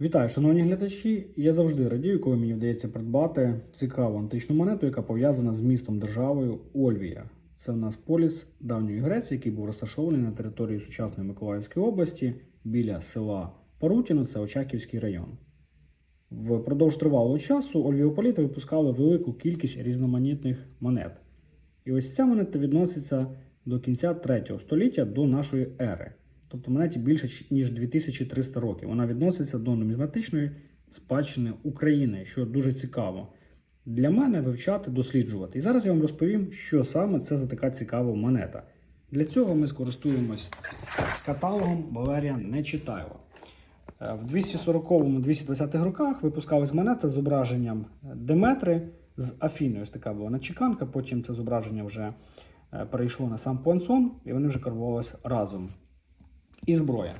Вітаю, шановні глядачі. Я завжди радію, коли мені вдається придбати цікаву античну монету, яка пов'язана з містом державою Ольвія. Це в нас поліс давньої Греції, який був розташований на території сучасної Миколаївської області біля села Парутіно, це Очаківський район. Впродовж тривалого часу Ольвіополіти випускали велику кількість різноманітних монет. І ось ця монета відноситься до кінця 3 століття до нашої ери. Тобто монеті більше ніж 2300 років. Вона відноситься до нумізматичної спадщини України, що дуже цікаво для мене вивчати, досліджувати. І зараз я вам розповім, що саме це за така цікава монета. Для цього ми скористуємось каталогом Валерія Нечитайло. Е, В 240-220 роках випускалась монета з зображенням Деметри з Афіною. Ось така була начеканка, потім це зображення вже е, перейшло на сам Пуансон, і вони вже карбувалися разом. І зброя.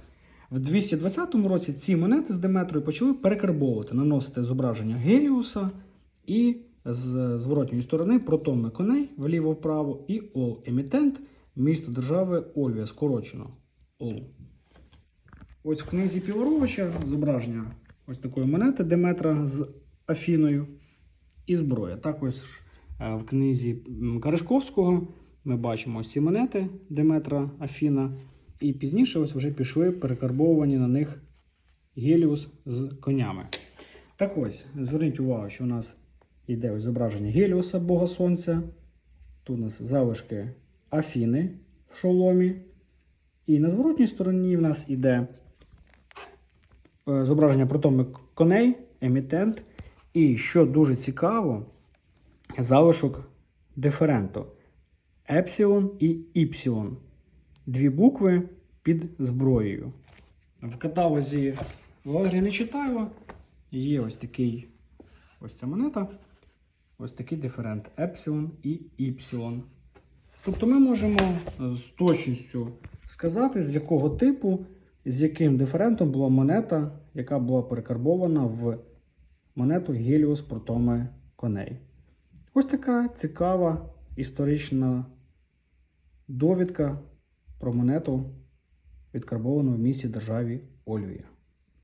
В 220 році ці монети з Деметрою почали перекарбовувати, наносити зображення Геліуса і з зворотньої сторони протон коней вліво-вправо і Ол емітент місто держави Ольвія, скорочено Олу. Ось в книзі Піворовича зображення ось такої монети Деметра з Афіною і зброя. Також е, в книзі Каришковського ми бачимо ось ці монети Деметра Афіна. І пізніше ось вже пішли перекарбовані на них Геліус з конями. Так ось, зверніть увагу, що у нас йде ось зображення Геліуса, Бога Сонця. Тут у нас залишки Афіни в шоломі. І на зворотній стороні в нас іде е, зображення протоми коней, емітент. І що дуже цікаво, залишок диференту Епсилон і Іпсилон. Дві букви під зброєю. В каталозі Валерія Нечитайло є ось такий ось ця монета. Ось такий диферент Епсилон і Іпсилон. Тобто ми можемо з точністю сказати, з якого типу, з яким диферентом була монета, яка була перекарбована в монету Геліус Протоме коней. Ось така цікава історична довідка про монету, відкарбовану в місті державі Ольвія.